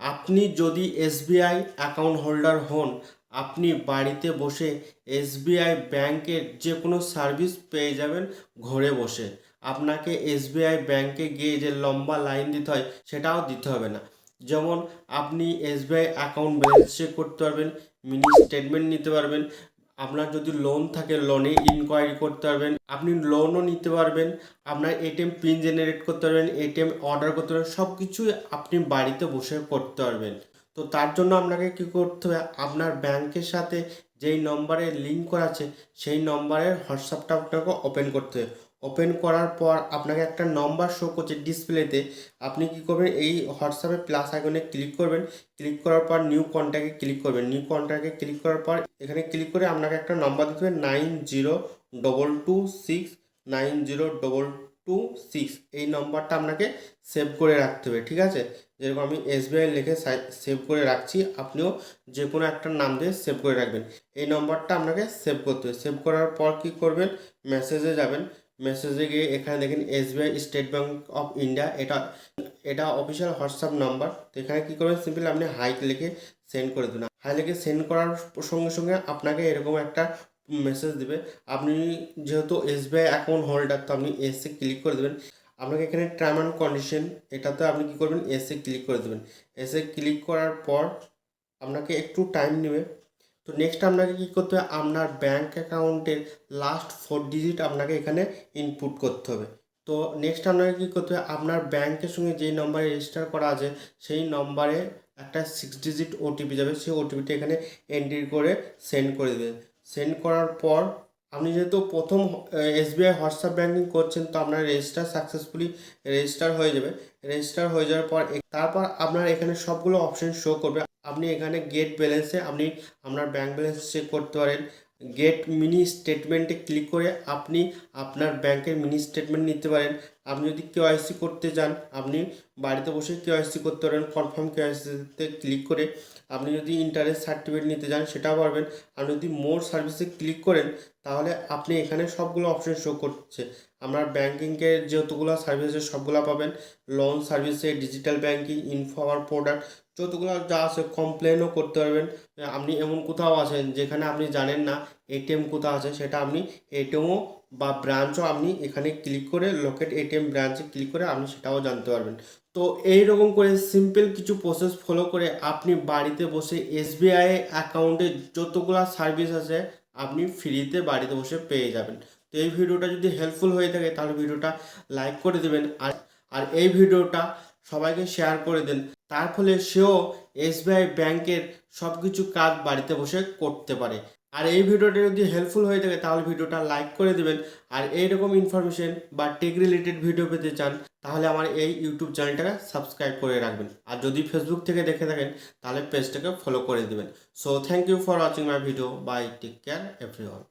আপনি যদি SBI account holder হন, আপনি বাড়িতে বসে এসবিআই ব্যাংকের যে কোনো সার্ভিস পেয়ে যাবেন ঘরে বসে। আপনাকে এসবিআই ব্যাংকে গিয়ে যে লম্বা লাইন দিতে হয়, সেটাও দিতে হবে না। যেমন আপনি এসবিআই অ্যাকাউন্ট ব্যালেন্স চেক করতে পারবেন, মিনি স্টেটমেন্ট নিতে পারবেন আপনার যদি লোন থাকে লোনে ইনকোয়ারি করতে পারবেন, আপনি লোনও নিতে পারবেন, আপনার এটিএম পিন জেনারেট করতে পারবেন এটিএম অর্ডার করতে পারবেন সব কিছুই আপনি বাড়িতে বসে করতে পারবেন। তো তার জন্য আপনাকে কী করতে হবে? আপনার ব্যাংকের সাথে যেই নম্বরে লিঙ্ক করা আছে, সেই নম্বরের হোয়াটসঅ্যাপটা আপনাকে ওপেন করতে হবে। ওপেন করার পর আপনাকে একটা নম্বর শো করছে ডিসপ্লেতে আপনি কি করবেন? এই হোয়াটসঅ্যাপে প্লাস আইকনে ক্লিক করবেন। ক্লিক করার পর নিউ কন্ট্যাক্টে ক্লিক করবেন। নিউ কন্ট্যাক্টে ক্লিক করার পর এখানে ক্লিক করে আপনাকে একটা নম্বর দিতে হবে nine zero double two six nine zero double two six, এই নম্বরটা আপনাকে সেভ করে রাখতে হবে, ঠিক আছে? যেরকম আমি এসবিআই লিখে সেভ করে রাখছি, আপনিও যে কোনো একটা নাম দিয়ে সেভ করে রাখবেন। এই নম্বরটা আপনাকে সেভ করতে হবে। সেভ করার পর কি করবেন? মেসেজে যাবেন। মেসেজে গিয়ে এখানে দেখেন SBI state bank of India এটা এটা অফিসিয়াল হোয়াটসঅ্যাপ নাম্বার। তো এখানে কী করবেন? সিম্পলি আপনি হাই লিখে সেন্ড করে দেবেন। হাই লিখে সেন্ড করার সঙ্গে সঙ্গে আপনাকে এরকম একটা মেসেজ দেবে। আপনি যেহেতু এসবিআই অ্যাকাউন্ট হোল্ডার তো আপনি এসে ক্লিক করে দেবেন। আপনাকে এখানে টার্ম অ্যান্ড কন্ডিশন এটাতে আপনি কী করবেন? এসে ক্লিক করে দেবেন। এসে ক্লিক করার পর আপনাকে একটু টাইম নেবে। তো নেক্সট আপনাকে কী করতে হবে? আপনার ব্যাঙ্ক অ্যাকাউন্টের লাস্ট ফোর ডিজিট আপনাকে এখানে ইনপুট করতে হবে। তো নেক্সট আপনাকে কী করতে হবে? আপনার ব্যাংকের সঙ্গে যেই নম্বরে রেজিস্টার করা আছে, সেই নম্বরে একটা সিক্স ডিজিট ওটিপি যাবে। সেই ওটিপিটা এখানে এন্ট্রি করে সেন্ড করে দেবেন সেন্ড করার পর আপনি যেহেতু প্রথম এসবিআই হোয়াটসঅ্যাপ ব্যাঙ্কিং করছেন, তো আপনার রেজিস্টার সাকসেসফুলি রেজিস্টার হয়ে যাবে। রেজিস্টার হয়ে যাওয়ার পর তারপর আপনার এখানে সবগুলো অপশন শো করবে। আপনি এখানে গেট ব্যালেন্সে আপনি আপনার ব্যাঙ্ক ব্যালেন্স চেক করতে পারেন। গেট মিনি স্টেটমেন্টে ক্লিক করে আপনি আপনার ব্যাংকের মিনি স্টেটমেন্ট নিতে পারেন। আপনি যদি কেওয়াইসি করতে চান আপনি বাড়িতে বসে কেওয়াইসি করতে পারেন কনফার্ম কেওয়াইসিতে ক্লিক করে। আপনি যদি ইন্টারেস্ট সার্টিফিকেট নিতে চান সেটাও পারবেন। আর যদি মোর সার্ভিসে ক্লিক করেন, তাহলে আপনি এখানে সবগুলো অপশন শো করছে। আপনার ব্যাঙ্কিংয়ের যতগুলো সার্ভিস সবগুলো পাবেন। লোন সার্ভিসে ডিজিটাল ব্যাঙ্কিং ইনফো প্রোডাক্ট যতগুলো যা আছে কমপ্লেনও করতে পারবেন। আপনি এমন কোথাও আছেন যেখানে আপনি জানেন না এটিএম কোথাও আছে, সেটা আপনি এটিএমও বা ব্রাঞ্চও আপনি এখানে ক্লিক করে লোকেট এটিএম ব্রাঞ্চে ক্লিক করে আপনি সেটাও জানতে পারবেন। তো এই রকম করে সিম্পল কিছু প্রসেস ফলো করে আপনি বাড়িতে বসে এসবিআই অ্যাকাউন্টে যতগুলো সার্ভিস আছে আপনি ফ্রিতে বাড়িতে বসে পেয়ে যাবেন। তো এই ভিডিওটা যদি হেল্পফুল হয়ে থাকে তাহলে ভিডিওটা লাইক করে দেবেন আর আর এই ভিডিওটা সবাইকে শেয়ার করে দেন। তার ফলে সেও এসবিআই ব্যাংকের সব কিছু কাজ বাড়িতে বসে করতে পারে। আর এই ভিডিওটা যদি হেল্পফুল হয়ে থাকে, তাহলে ভিডিওটা লাইক করে দেবেন। আর এইরকম ইনফরমেশন বা টেক রিলেটেড ভিডিও পেতে চান, তাহলে আমার এই ইউটিউব চ্যানেলটাকে সাবস্ক্রাইব করে রাখবেন। আর যদি ফেসবুক থেকে দেখে থাকেন, তাহলে পেজটাকে ফলো করে দেবেন। So thank you for watching my video bye take care everyone